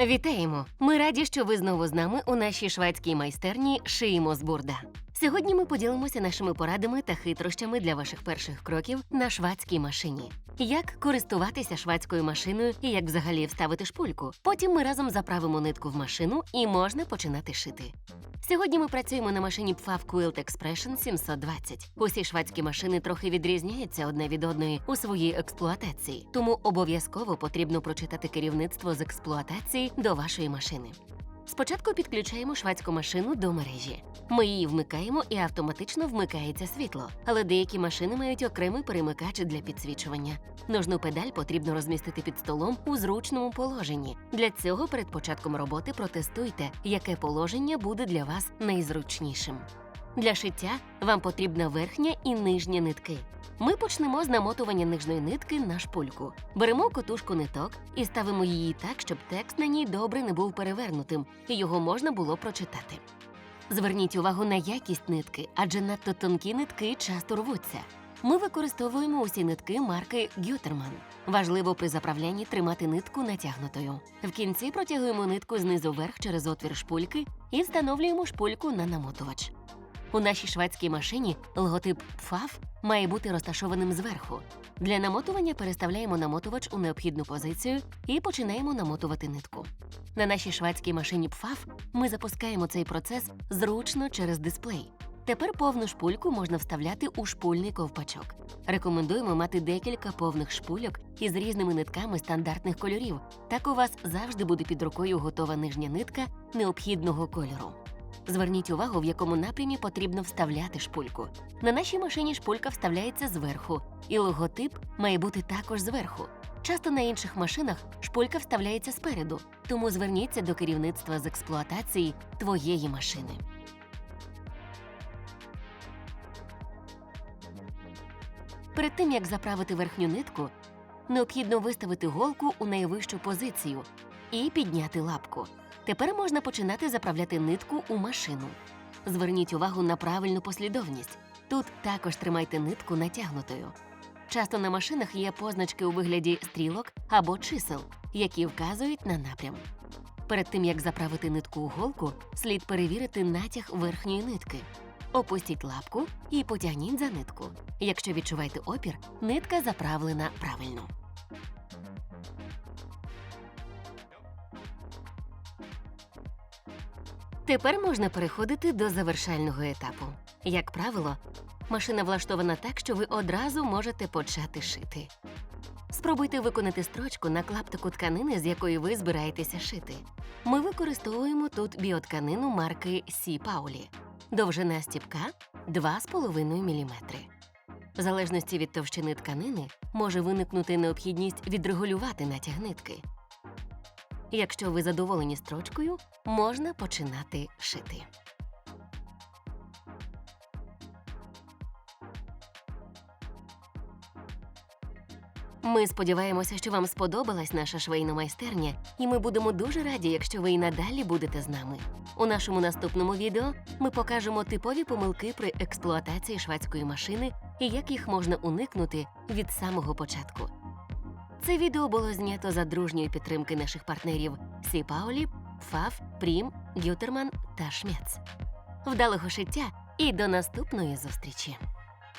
Вітаємо! Ми раді, що ви знову з нами у нашій шведській майстерні Шиємо з бурда. Сьогодні ми поділимося нашими порадами та хитрощами для ваших перших кроків на швадській машині. Як користуватися швадською машиною і як взагалі вставити шпульку. Потім ми разом заправимо нитку в машину і можна починати шити. Сьогодні ми працюємо на машині PFAF Quilt Expression 720. Усі швадські машини трохи відрізняються одне від одної у своїй експлуатації, тому обов'язково потрібно прочитати керівництво з експлуатації до вашої машини. Спочатку підключаємо швадську машину до мережі. Ми її вмикаємо і автоматично вмикається світло, але деякі машини мають окремий перемикач для підсвічування. Ножну педаль потрібно розмістити під столом у зручному положенні. Для цього перед початком роботи протестуйте, яке положення буде для вас найзручнішим. Для шиття вам потрібна верхня і нижня нитки. Ми почнемо з намотування нижньої нитки на шпульку. Беремо котушку ниток і ставимо її так, щоб текст на ній добре не був перевернутим, і його можна було прочитати. Зверніть увагу на якість нитки, адже надто тонкі нитки часто рвуться. Ми використовуємо усі нитки марки Гютерман. Важливо при заправлянні тримати нитку натягнутою. В кінці протягуємо нитку знизу вверх через отвір шпульки і встановлюємо шпульку на намотувач. У нашій шведській машині логотип ПФАФ має бути розташованим зверху. Для намотування переставляємо намотувач у необхідну позицію і починаємо намотувати нитку. На нашій шведській машині ПФАФ ми запускаємо цей процес зручно через дисплей. Тепер повну шпульку можна вставляти у шпульний ковпачок. Рекомендуємо мати декілька повних шпульок із різними нитками стандартних кольорів. Так у вас завжди буде під рукою готова нижня нитка необхідного кольору. Зверніть увагу, в якому напрямі потрібно вставляти шпульку. На нашій машині шпулька вставляється зверху, і логотип має бути також зверху. Часто на інших машинах шпулька вставляється спереду, тому зверніться до керівництва з експлуатації твоєї машини. Перед тим як заправити верхню нитку, необхідно виставити голку у найвищу позицію і підняти лапку. Тепер можна починати заправляти нитку у машину. Зверніть увагу на правильну послідовність. Тут також тримайте нитку натягнутою. Часто на машинах є позначки у вигляді стрілок або чисел, які вказують на напрям. Перед тим як заправити нитку у голку, слід перевірити натяг верхньої нитки. Опустіть лапку і потягніть за нитку. Якщо відчуваєте опір, нитка заправлена правильно. Тепер можна переходити до завершального етапу. Як правило, машина влаштована так, що ви одразу можете почати шити. Спробуйте виконати строчку на клаптику тканини, з якої ви збираєтеся шити. Ми використовуємо тут біотканину марки Сі Паулі. Довжина стіпка 2,5 мм. В залежності від товщини тканини може виникнути необхідність відрегулювати натяг нитки. Якщо ви задоволені строчкою, можна починати шити. Ми сподіваємося, що вам сподобалась наша швейна майстерня, і ми будемо дуже раді, якщо ви і надалі будете з нами. У нашому наступному відео ми покажемо типові помилки при експлуатації шведської машини і як їх можна уникнути від самого початку. Це відео було знято за дружньої підтримки наших партнерів Сі Паулі, Фаф, Прім, Гютерман та Шмец. Вдалого шиття і до наступної зустрічі!